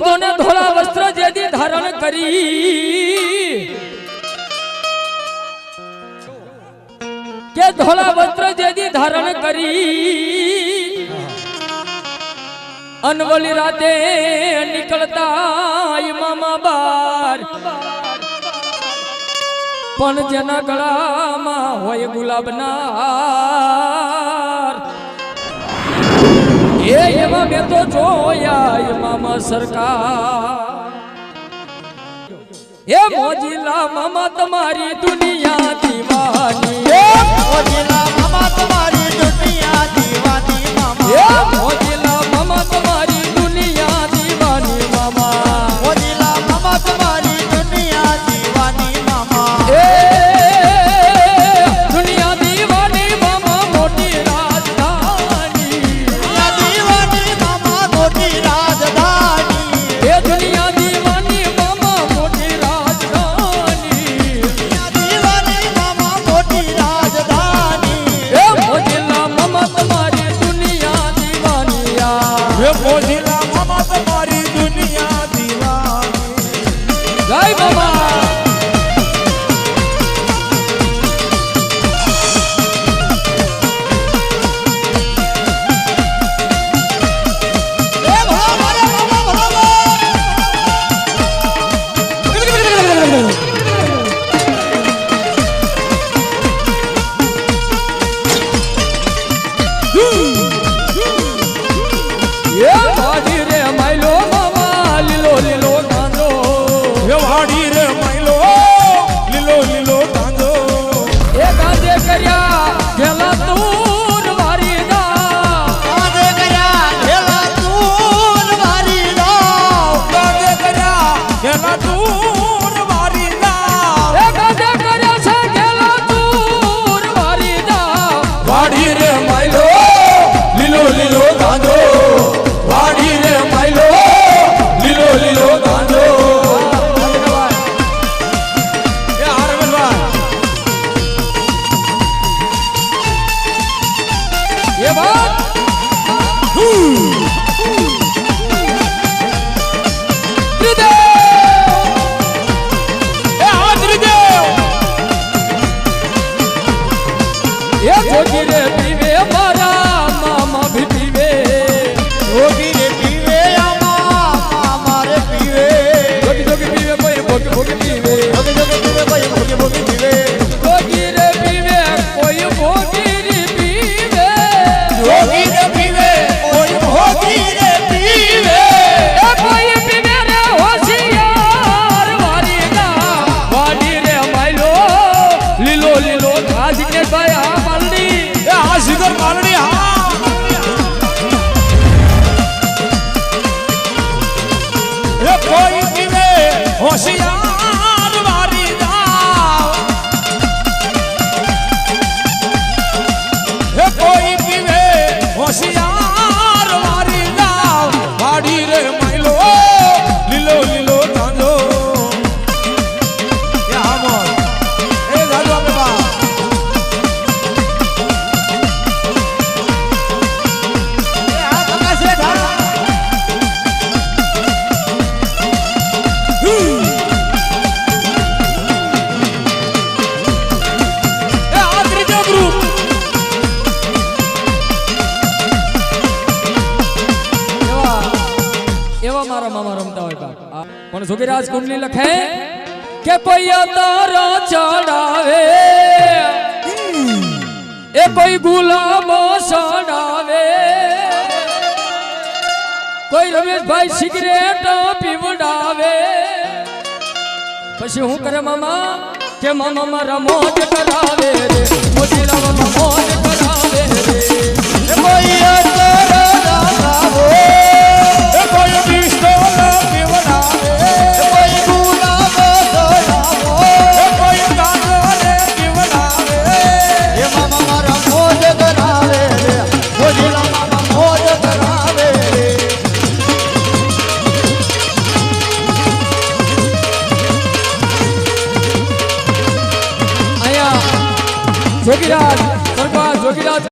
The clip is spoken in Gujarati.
दोनों धोला वस्त्र यदि धारण करी के धोला वस्त्र जेदी धारण करी अनवली राते निकलता आई मामा बार पण जना गड़ा मा होय गुलाब ना એ એમાં મેં તો જોયા એમાં સરકાર એ મોજીલા મામા તમારી દુનિયા દીવાની મોજીલા Vai, mamãe! பாடிரமா એ વાત જોગી રે પીવે સમતા હોય બા કોણ સુગીરાજ ગુણલી લખે કે કોઈ અતર ચડાવે એ કોઈ ભૂલામો સડાવે કોઈ રમેશભાઈ સિગરેટ પીવડાવે પછી હું કરા મામા કે મામા મામ રાજ કરાવે રે મુજે રમોન કરાવે રે એ કોઈ જોગીરાજ સરપંચ જોગીરાજ